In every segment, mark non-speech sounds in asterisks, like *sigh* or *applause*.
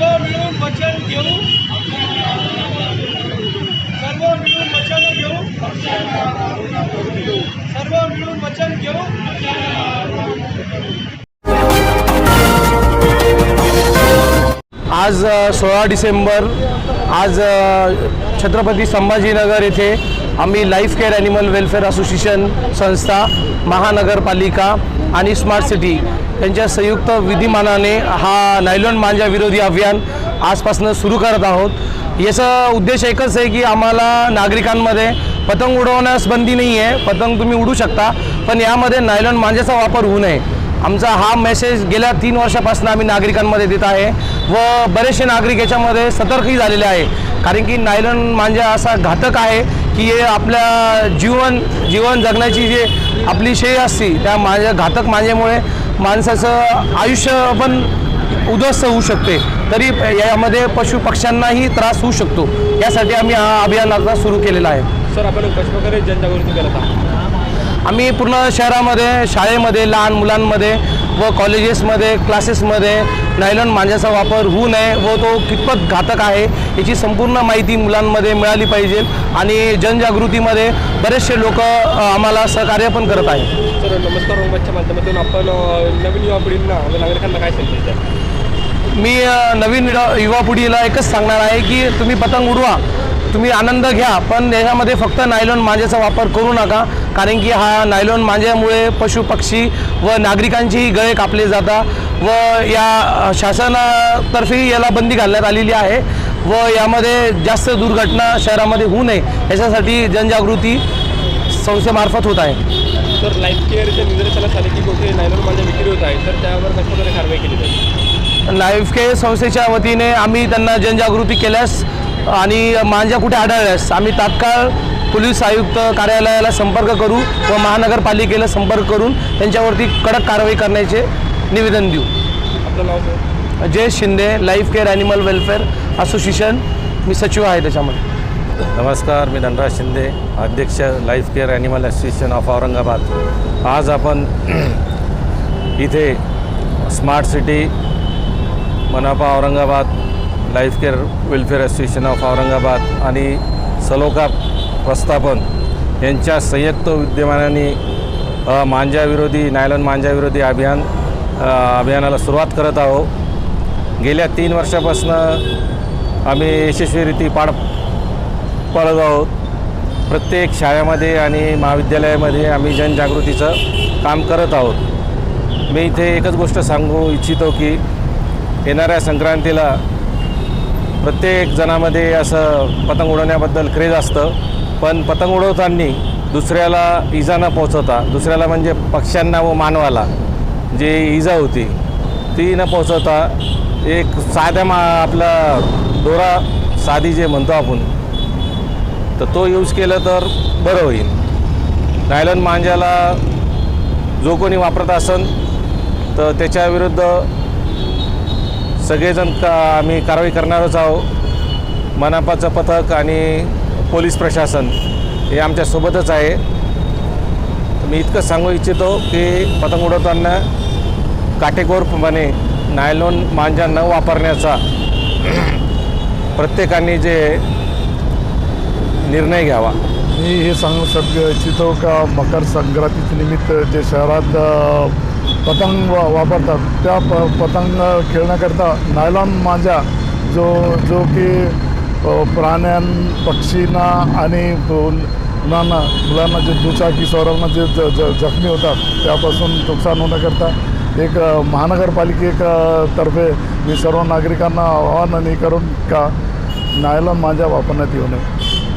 सर्व मिळून वचन घेऊ. सर्व मिळून वचन घेऊ. सर्व मिळून वचन घेऊ. आज सोळा डिसेंबर आज छत्रपती संभाजीनगर येथे आम्ही life care animal welfare association संस्था महानगरपालिका आणि स्मार्ट सिटी यांच्या संयुक्त विधिमानाने हा नायलॉन मांजा विरोधी अभियान आजपासून सुरू करत आहोत. याचा उद्देश एकच आहे की आम्हाला नागरिकांमध्ये पतंग उडवण्यास बंदी नाही आहे पतंग तुम्ही उडू शकता पण यामध्ये नायलॉन मांजाचा वापर होऊ नये. आमचा हा मेसेज गेल्या तीन वर्षापासून आम्ही नागरिकांमध्ये देत आहे व बरेचसे नागरिक याच्यामध्ये सतर्कही झालेले आहे. कारण की नायलॉन मांजा असा घातक आहे की हे आपल्या जीवन जीवन जगण्याची जे आपली शेय असते त्या मांजा घातक मांजेमुळे माणसाचं आयुष्य पण उद्ध्वस्त होऊ शकते. तरी यामध्ये पशु पक्ष्यांनाही त्रास होऊ शकतो. यासाठी आम्ही हा अभियान आता सुरू केलेला आहे. सर आपण कशाप्रकारे जनजागृती करत आहात. आम्ही पूर्ण शहरामध्ये शाळेमध्ये लहान मुलांमध्ये व कॉलेजेसमध्ये क्लासेसमध्ये नायलॉन मांजाचा वापर होऊ नये व तो कितपत घातक आहे याची संपूर्ण माहिती मुलांमध्ये मिळाली पाहिजे आणि जनजागृतीमध्ये बरेचसे लोक आम्हाला सहकार्य पण करत आहे सर नमस्कार रोमतच्या माध्यमातून आपण नवीन युवा पिढींना व नागरिकांना काय द्याल? मी अ, नवीन युवा- युवा पिढीला एकच सांगणार आहे की तुम्ही पतंग उडवा. तुम्ही आनंद घ्या पण याच्यामध्ये फक्त नायलॉन मांजाचा वापर करू नका कारण की हा नायलॉन मांजामुळे पशु पक्षी व नागरिकांचेही गळे कापले जातात व या शासनातर्फे याला बंदी घालण्यात आलेली आहे व यामध्ये जास्त दुर्घटना शहरामध्ये होऊ नये याच्यासाठी जनजागृती संस्थेमार्फत होत आहे. तर लाईफ केअरच्या निदर्शनास आले की कुठे नायलॉन माझ्या विक्री होत आहे तर त्यावर कशाप्रकारे कारवाई केली जाईल? लाईफ केअर संस्थेच्या वतीने आम्ही त्यांना जनजागृती केल्यास आणि मांजा कुठे आढळल्यास आम्ही तात्काळ पोलीस आयुक्त कार्यालयाला संपर्क करू व महानगरपालिकेला संपर्क करून त्यांच्यावरती कडक कारवाई करण्याचे निवेदन देऊ. आपलं नाव sir Jay Shinde life care animal welfare association. मी सचिव आहे त्याच्यामध्ये. नमस्कार मी धनराज शिंदे अध्यक्ष life care animal association of Aurangabad. आज आपण *clears throat* इथे स्मार्ट सिटी मनपा Aurangabad life care welfare association of Aurangabad आणि सलोका प्रस्थापन यांच्या संयुक्त विद्यमानाने मांजाविरोधी नायलॉन मांजाविरोधी अभियान अभियानाला सुरुवात करत आहोत. गेल्या तीन वर्षापासून आम्ही यशस्वीरिती पाड पळत आहोत. प्रत्येक शाळेमध्ये आणि महाविद्यालयामध्ये आम्ही जनजागृतीचं काम करत आहोत. मी इथे एकच गोष्ट सांगू इच्छितो की येणाऱ्या संक्रांतीला प्रत्येक जणामध्ये असं पतंग उडवण्याबद्दल क्रेज असतं. पण पतंग उडवताना दुसऱ्याला इजा न पोचवता दुसऱ्याला म्हणजे पक्ष्यांना व मानवाला जे इजा होती ती न पोचवता एक साध्या मा आपला दोरा साधी जे म्हणतो आपण तर तो यूज केलं तर बरं होईल. नायलॉन मांजाला जो कोणी वापरत असन तर त्याच्याविरुद्ध सगळेजण का आम्ही कारवाई करणारच आहोत. मनापाचं पथक आणि पोलीस प्रशासन हे आमच्यासोबतच आहे. मी इतकं सांगू इच्छितो की पतंग उडवताना काटेकोरपणे नायलॉन मांजा न वापरण्याचा प्रत्येकाने जे निर्णय घ्यावा. मी हे सांगू शक इच्छितो का मकर संक्रांतीच्या निमित्त जे शहरात पतंग वा वापरतात. त्या प पतंग खेळण्याकरता नायलॉन मांजा जो जो की प्राण्यां पक्षींना आणि मुलांना मुलांना जे दुचाकी स्वरांना जे ज ज जखमी होतात त्यापासून नुकसान होण्याकरता एक महानगरपालिकेतर्फे महानगरपालिके तर्फे मी सर्व नागरिकांना आवाहन करून का नायलॉन मांजा वापरण्यात येऊ नये.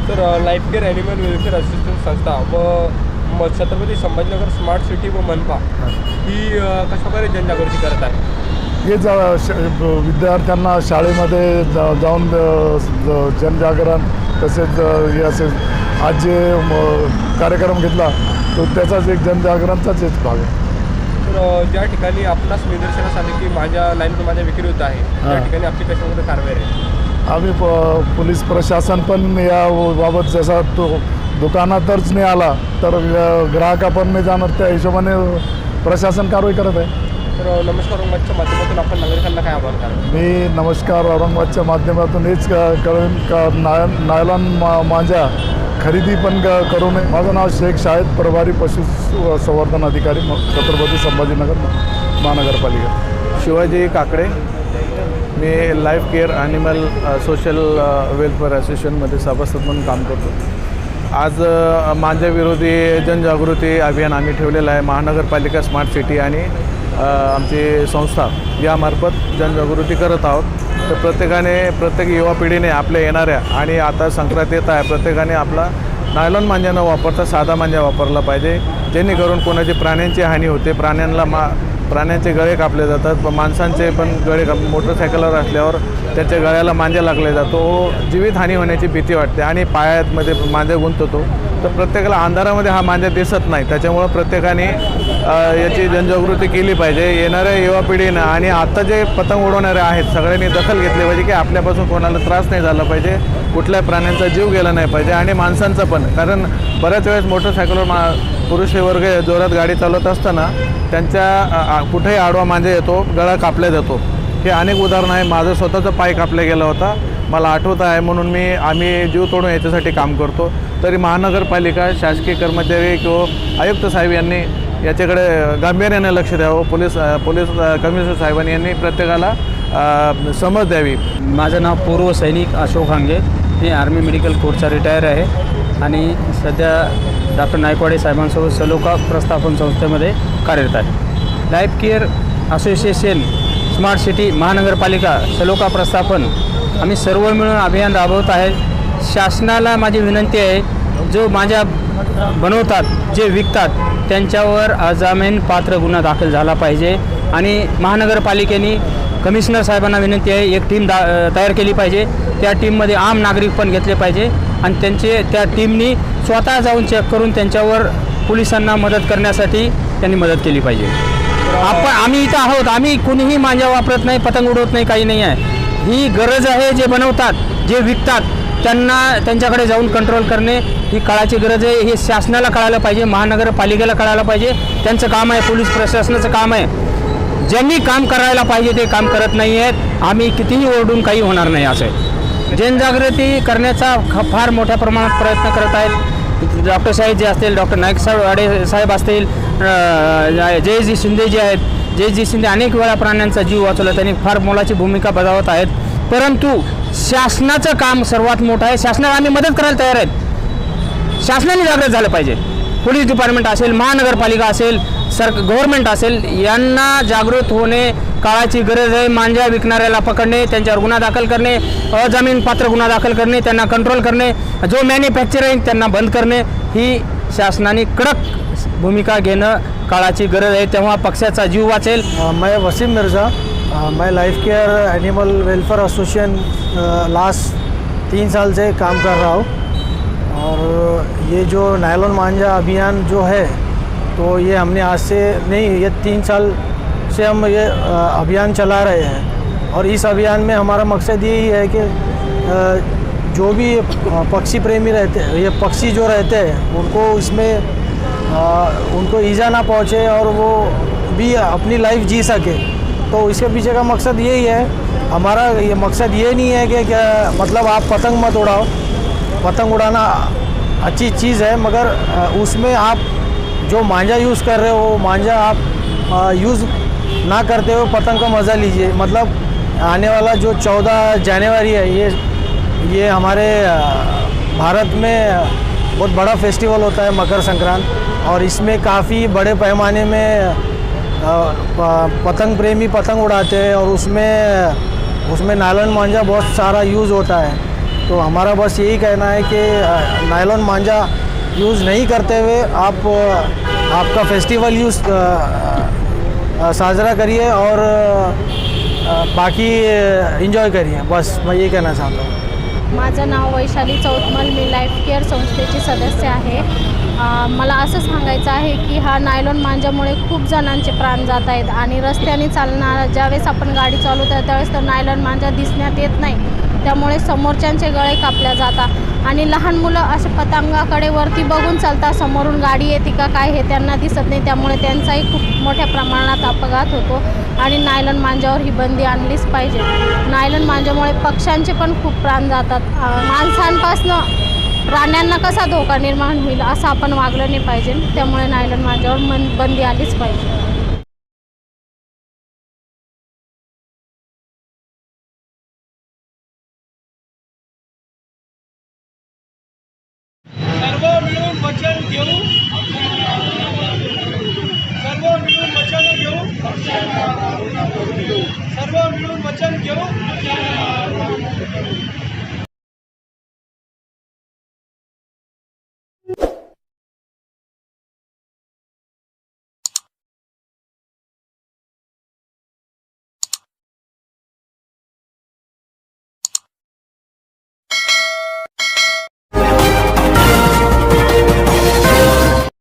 तर life care animal welfare assistance संस्था व म छत्रपती संभाजीनगर स्मार्ट सिटी व मनपा ही कशाप्रकारे जनजागृती करत आहे? हे जा विद्यार्थ्यांना शाळेमध्ये जा जाऊन जनजागरण तसेच हे असे आज जे कार्यक्रम घेतला तो त्याचाच एक जनजागरणचाच एक भाग आहे. तर ज्या ठिकाणी आपणास निदर्शनास आले की माझ्या लाईनवर माझ्या विक्री होत आहे त्या. ठिकाणी आपली कशामध्ये कारवाई आहे? आम्ही प पोलीस प्रशासन पण या बाबत जसा तो दुकानातच नाही आला तर अ, ग्राहका पण नाही जाणार त्या हिशोबाने प्रशासन कारवाई करत आहे. तर नमस्कार औरंगाबादच्या माध्यमातून आपण नागरिकांना काय आवाहन कराल मी नमस्कार औरंगाबादच्या माध्यमातून हेच क- कळेन का नाय नायलॉन मा मांजा खरेदी पण क- करू नये. माझं नाव शेख शाहिद प्रभारी पशु संवर्धन अधिकारी छत्रपती संभाजीनगर महानगरपालिका. शिवाजी काकडे. मी life care animal social welfare असोसिएशनमध्ये सभासद म्हणून काम करतो. आज मांजाविरोधी जनजागृती अभियान आम्ही ठेवलेलं आहे. महानगरपालिका स्मार्ट सिटी आणि आमची संस्था यामार्फत जनजागृती करत आहोत. तर प्रत्येकाने प्रत्येक युवा पिढीने आपल्या येणाऱ्या आणि आता संक्रांत येत आहे प्रत्येकाने आपला नायलॉन मांजा न वापरता साधा मांजा वापरला पाहिजे. जेणेकरून कोणाची प्राण्यांची हानी होते प्राण्यांना मा प्राण्यांचे गळे कापले जातात. माणसांचे पण गळे काप मोटरसायकलवर असल्यावर त्याच्या गळ्याला मांजा लागले जातो जीवितहानी होण्याची भीती वाटते आणि पायातमध्ये मांजा गुंततो. तर प्रत्येकाला अंधारामध्ये हा मांजा दिसत नाही. त्याच्यामुळं प्रत्येकाने याची जनजागृती केली पाहिजे. येणाऱ्या युवा पिढीनं आणि आत्ता जे पतंग उडवणारे आहेत सगळ्यांनी दखल घेतली पाहिजे की आपल्यापासून कोणाला त्रास नाही झाला पाहिजे कुठल्याही प्राण्यांचा जीव गेला नाही पाहिजे आणि माणसांचा पण. कारण बऱ्याच वेळेस मोटरसायकलवर मा पुरुष वर्ग जोरात गाडी चालवत असताना त्यांच्या कुठेही आडवा मांजा येतो गळा कापला जातो. हे अनेक उदाहरण आहे. माझं स्वतःचं पाय कापला गेला होता. मला आठवत आहे म्हणून मी आम्ही जीव तोडून याच्यासाठी काम करतो. तरी महानगरपालिका शासकीय कर्मचारी किंवा आयुक्त साहेब यांनी याच्याकडे गांभीर्याने लक्ष द्यावं. पोलीस पोलीस कमिशनर साहेबांनी यांनी प्रत्येकाला समज द्यावी. माझं नाव पूर्व सैनिक अशोक हांगे. मी आर्मी मेडिकल कोर्सचा रिटायर आहे. आणि सध्या डॉक्टर नायकवाडे साहेबांसोबत सलोका प्रस्थापन संस्थेमध्ये कार्यरत आहे. Life care association smart city महानगरपालिका सलोका प्रस्थापन. आम्ही सर्व मिळून अभियान राबवत आहे. शासनाला माझी विनंती आहे जो माझ्या बनवतात जे विकतात त्यांच्यावर अजामीन पात्र गुन्हा दाखल झाला पाहिजे. आणि महानगरपालिकेने कमिशनर साहेबांना विनंती आहे एक टीम दा तयार केली पाहिजे. त्या टीममध्ये आम नागरिक पण घेतले पाहिजे. आणि त्यांचे त्या टीमनी स्वतः जाऊन चेक करून त्यांच्यावर पोलिसांना मदत करण्यासाठी त्यांनी मदत केली पाहिजे. आपण आम्ही इथं आहोत. आम्ही कुणीही मांजा वापरत नाही पतंग उडवत नाही काही नाही आहे. ही गरज आहे जे बनवतात जे विकतात त्यांना त्यांच्याकडे जाऊन कंट्रोल करणे ही काळाची गरज आहे. हे शासनाला कळायला पाहिजे महानगरपालिकेला कळायला पाहिजे. त्यांचं काम आहे पोलीस प्रशासनाचं काम आहे. ज्यांनी काम करायला पाहिजे ते काम करत नाही आहेत. आम्ही कितीही ओरडून काही होणार नाही असं जनजागृती करण्याचा फार मोठ्या प्रमाणात प्रयत्न करत आहेत. डॉक्टर साहेब जे असतील डॉक्टर नाईक साहेब वाडे साहेब असतील जयजी शिंदे जे आहेत जयजी शिंदे अनेक वेळा प्राण्यांचा जीव वाचवला. त्यांनी फार मोलाची भूमिका बजावत आहेत. परंतु शासनाचं काम सर्वात मोठं आहे. शासनाला आम्ही मदत करायला तयार आहेत. शासनाने जागृत झालं पाहिजे. पोलीस डिपार्टमेंट असेल महानगरपालिका असेल सर गव्हर्नमेंट असेल यांना जागृत होणे काळाची गरज आहे. मांजा विकणाऱ्याला पकडणे त्यांच्यावर गुन्हा दाखल करणे अजामीन पात्र गुन्हा दाखल करणे त्यांना कंट्रोल करणे जो मॅन्युफॅक्चर आहे त्यांना बंद करणे. ही शासनाने कडक भूमिका घेणं काळाची गरज आहे. तेव्हा पक्षाचा जीव वाचेल. मैं वसीम मिर्ज़ा. मैं life care animal welfare association last तीन साल से काम कर रहा हूँ। और ये जो नायलॉन मांझा अभियान जो है तो ये हमने आज से नहीं ये तीन साल से हम ये अभियान चला रहे हैं। और इस अभियान में हमारा मकसद यही है कि जो भी पक्षी प्रेमी रहते हैं ये पक्षी जो रहते हैं उनको इसमें अ, उनको ईजा ना पहुँचे और वो भी अपनी लाइफ जी सके। तो इसके पीछे का मकसद यही है हमारा ये मकसद ये नहीं है कि क्या मतलब आप पतंग मत उड़ाओ। पतंग उड़ाना अच्छी चीज़ है मगर उसमें आप जो मांझा यूज़ कर रहे हो मांझा आप यूज़ ना करते हुए पतंग का मज़ा लीजिए। मतलब आने वाला जो चौदह जनवरी है ये ये हमारे भारत में बहुत बड़ा फेस्टिवल होता है मकर संक्रांत और इसमें काफ़ी बड़े पैमाने में पतंग प्रेमी पतंग उड़ाते हैं और उसमें उसमें नायलॉन मांझा बहुत सारा यूज़ होता है। तो हमारा बस यही कहना है कि नायलॉन मांझा यूज़ नहीं करते हुए आप, आपका फेस्टिवल यूज़ साजरा करिए और बाकी इन्जॉय करिए। बस मैं ये कहना चाहता हूँ। माझं नाव वैशाली चौतमल मी लाईफ केअर संस्थेची सदस्य आहे. मला असं सांगायचं आहे की हा नायलॉन मांजामुळे खूप जणांचे प्राण जात आहेत आणि रस्त्याने चालणार ज्यावेळेस आपण गाडी चालवतो त्यावेळेस तर नायलॉन मांजा दिसण्यात येत नाही. त्यामुळे समोरच्यांचे गळे कापल्या जातात. आणि लहान मुलं असे पतंगाकडे वरती बघून चालतात. समोरून गाडी येते का काय हे त्यांना दिसत नाही. त्यामुळे त्यांचाही खूप मोठ्या प्रमाणात अपघात होतो. आणि नायलन मांजावर ही बंदी आणलीच पाहिजे. नायलन मांजामुळे पक्ष्यांचे पण खूप प्राण जातात. माणसांपासनं प्राण्यांना कसा धोका निर्माण होईल असं आपण वागलं नाही पाहिजे. त्यामुळे नायलन मांजावर मन बंदी आलीच पाहिजे. मिळून वचन घेऊ सर्व मिळून वचन घेऊ सर्व मिळून वचन घेऊ